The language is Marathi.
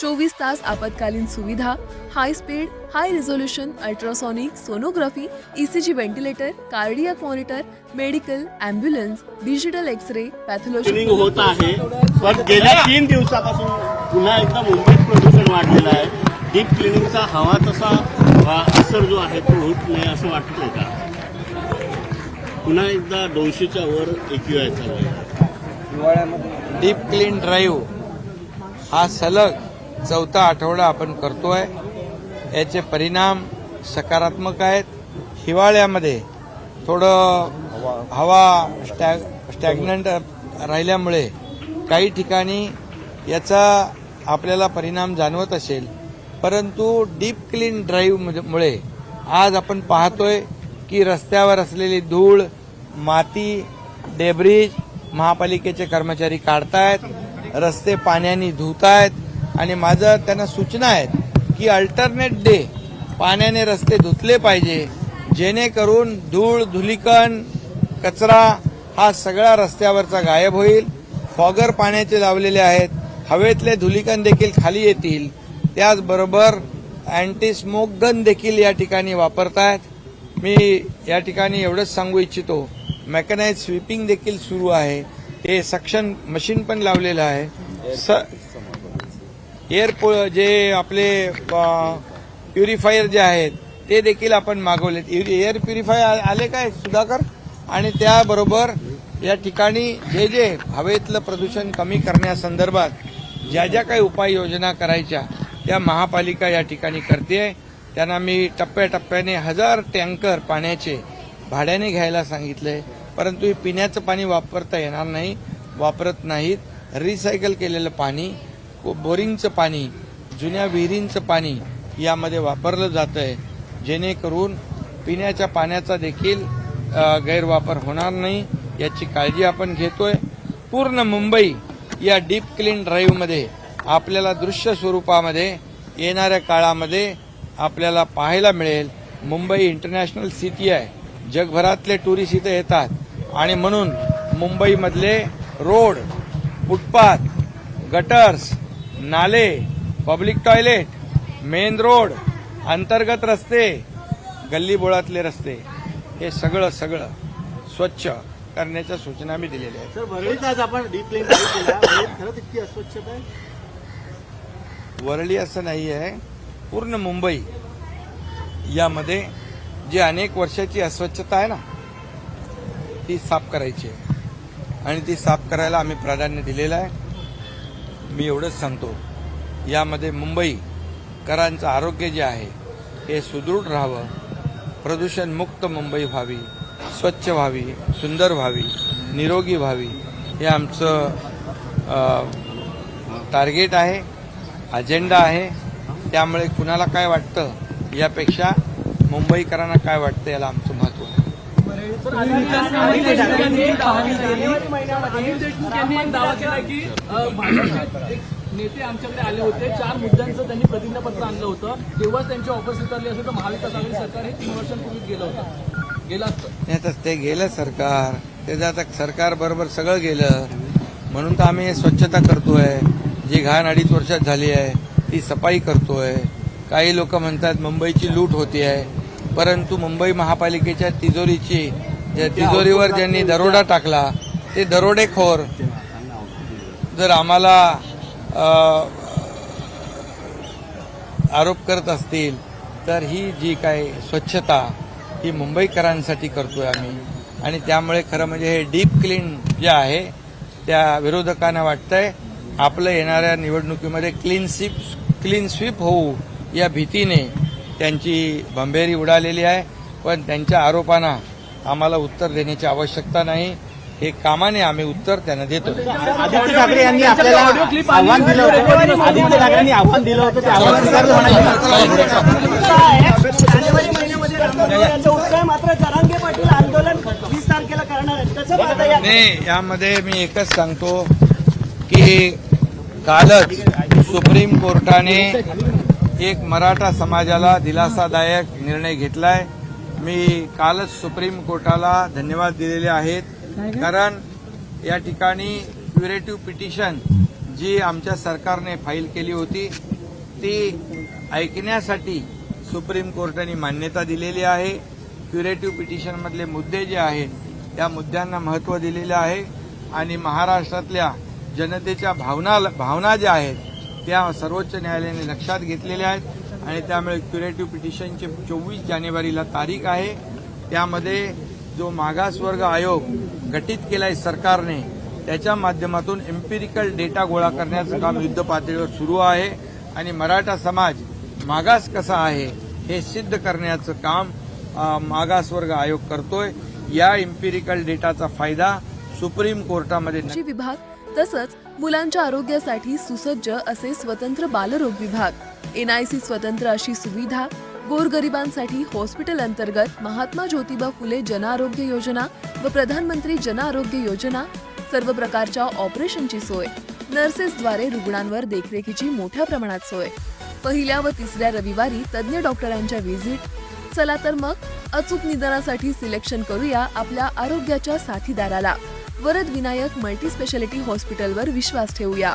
चोवीस तास आपत्कालीन सुविधा high speed high resolution ultrasonic sonography ECG ventilator cardiac monitor medical ambulance digital X ray pathology cleaning होत आहे. पण गेल्या तीन दिवसापासून पुन्हा एकदा मुंबईत प्रदूषण वाढलेलं आहे. डीप क्लिनिंगचा हवा तसा असर जो आहे तो होत नाही असं वाटतंय का? पुन्हा एकदा दोनशेच्या वर एक्यू आहे. डीप क्लीन ड्राईव्ह हा सलग चौथा आठवडा आपण करतोय. याचे परिणाम सकारात्मक आहेत. हिवाळ्यामध्ये थोडं हवा स्टॅग स्टॅग्नंट राहिल्यामुळे काही ठिकाणी याचा आपल्याला परिणाम जाणवत असेल. परंतु डीप क्लीन ड्राईव्हमुळे आज आपण पाहतोय की रस्त्यावर असलेली धूळ माती डेब्रिज महापालिकेचे कर्मचारी काढतायत रस्ते पाण्याने धुतायत आणि माझं त्यांना सूचना आहेत की अल्टरनेट डे पाण्याने रस्ते धुतले पाहिजे जेणेकरून धूळ धुलीकण कचरा हा सगळा रस्त्यावरचा गायब होईल. फॉगर पाण्याचे लावलेले आहेत. हवेतले धुलीकण देखील खाली येतील. त्याचबरोबर अँटी स्मोक गन देखील या ठिकाणी वापरतायत. मी या ठिकाणी एवढंच सांगू इच्छितो. मेकनाइज स्वीपिंग देखील सुरू आहे. ते सक्शन मशीन पण लावलेलं आहे. स एअर जे आपले प्युरिफायर जे आहेत ते देखील आपण मागवलेत. एअर प्युरिफायर आले काय सुधाकर? आणि त्याबरोबर या ठिकाणी जे जे हवेतलं प्रदूषण कमी करण्यासंदर्भात ज्या ज्या काही उपाययोजना करायच्या त्या महापालिका या ठिकाणी करते. त्यांना मी टप्प्याटप्प्याने हजार टँकर पाण्याचे भाड्याने घ्यायला सांगितले. परंतु हे पिण्याचं पाणी वापरता येणार नाही वापरत नाहीत. रिसायकल केलेलं पाणी बोरिंगचं पाणी जुन्या विहिरींचं पाणी यामध्ये वापरलं जात आहे जेणेकरून पिण्याच्या पाण्याचा देखील गैरवापर होणार नाही याची काळजी आपण घेतोय. पूर्ण मुंबई या डीप क्लीन ड्राईव्हमध्ये आपल्याला दृश्य स्वरूपामध्ये येणाऱ्या काळामध्ये आपल्याला पाहायला मिळेल. मुंबई इंटरनॅशनल सिटी आहे. जगभरातले टुरिस्ट इथे येतात. आणि म्हणून मुंबईमधले रोड फुटपाथ गटर्स नाले पब्लिक टॉयलेट मेन रोड अंतर्गत रस्ते गल्लीबोळातले रस्ते. हे सगळं सगळं स्वच्छ करण्याच्या सूचना मी दिलेल्या आहेत. सर आज आपण इतकी अस्वच्छता आहे? वरळी असं नाही आहे. पूर्ण मुंबई यामध्ये जी अनेक वर्षाची अस्वच्छता आहे ना ती साफ करायची आहे. आणि ती साफ करायला आम्ही प्राधान्य दिलेलं आहे. मी एवढंच सांगतो. यामध्ये मुंबईकरांचं आरोग्य जे आहे हे सुदृढ राहावं. प्रदूषणमुक्त मुंबई व्हावी स्वच्छ व्हावी सुंदर व्हावी निरोगी व्हावी हे आमचं टार्गेट आहे अजेंडा आहे. त्यामुळे कुणाला काय वाटतं यापेक्षा मुंबईकरांना काय वाटतं याला आमचं अनिल देशमुख यांनी अनिल देशमुख यांनी एक दावा केला की अ, भाजपचे एक नेते आमच्याकडे आले होते. चार मुद्द्यांचं त्यांनी प्रतिज्ञापत्र आणलं होतं. तेव्हाच त्यांची ऑफिस उतरली असेल तर महाविकास आघाडी सरकार हे तीन वर्षांपूर्वीच गेलं होतं. गेलं असतं. ते गेलं सरकार. त्याचं आता सरकार बरोबर सगळं गेलं म्हणून तर आम्ही स्वच्छता करतोय. जी घाण अडीच वर्षात झाली आहे ती सफाई करतोय. काही लोक म्हणतात मुंबईची लूट होती आहे परंतु मुंबई महापालिकेच्या तिजोरीची ज्या तिजोरीवर ज्यांनी दरोडा टाकला ते दरोडेखोर जर आम्हाला आरोप करत असतील तर ही जी काय स्वच्छता ही मुंबईकरांसाठी करतोय आम्ही. आणि त्यामुळे खरं म्हणजे हे डीप क्लीन जे आहे त्या विरोधकांना वाटतंय आपलं येणाऱ्या निवडणुकीमध्ये क्लीन स्वीप क्लीन स्वीप होऊ या भीतीने त्यांची भंभेरी उडालेली आहे. पण त्यांच्या आरोपांना आम्हाला उत्तर देण्याची आवश्यकता नाही. हे कामाने आम्ही उत्तर त्यांना देतो आदित्य ठाकरे यांनी आपल्याला आव्हान दिलं होतं. आदित्य ठाकरेंनी आव्हान दिलं होतं. ते आव्हान स्वीकारलं नाही यामध्ये मी एकच सांगतो की कालच सुप्रीम कोर्टाने एक मराठा समाजाला दिलासादायक निर्णय घेतलाय. मी कालच सुप्रीम कोर्टाला धन्यवाद दिलेले आहेत. कारण या ठिकाणी क्युरेटिव्ह पिटिशन जी आमच्या सरकारने फाईल केली होती ती ऐकण्यासाठी सुप्रीम कोर्टाने मान्यता दिलेली आहे. क्युरेटिव्ह पिटिशनमधले मुद्दे जे आहेत त्या मुद्द्यांना महत्त्व दिलेलं आहे. आणि महाराष्ट्रातल्या जनतेच्या भावना भावना ज्या आहेत त्या सर्वोच्च न्यायालयाने लक्षात घेतलेल्या आहेत. आणि त्यामुळे क्युरेटिव्ह पिटिशनचे चोवीस जानेवारीला तारीख आहे. त्यामध्ये जो मागासवर्ग आयोग गठीत केलाय सरकारने त्याच्या माध्यमातून एम्पिरिकल डेटा गोळा करण्याचं काम युद्ध पातळीवर सुरू आहे. आणि मराठा समाज मागास कसा आहे हे सिद्ध करण्याचं काम मागासवर्ग आयोग करतोय. या एम्पिरिकल डेटाचा फायदा सुप्रीम कोर्टामध्ये विभाग तसंच मुलांच्या आरोग्यासाठी सुसज्ज असे स्वतंत्र बालरोग विभाग. एनआयसी स्वतंत्र अशी सुविधा गोरगरिबांसाठी हॉस्पिटल अंतर्गत महात्मा ज्योतिबा फुले जनआरोग्य योजना व प्रधानमंत्री जनआरोग्य योजना सर्व प्रकारच्या ऑपरेशनची सोय नर्सेसद्वारे रुग्णांवर देखरेखीची मोठ्या प्रमाणात सोय. पहिल्या व तिसऱ्या रविवारी तज्ज्ञ डॉक्टरांच्या व्हिजिट. चला तर मग अचूक निदानासाठी सिलेक्शन करूया आपल्या आरोग्याच्या साथीदाराला. वरद विनायक मल्टी स्पेशालिटी हॉस्पिटलवर विश्वास ठेवूया.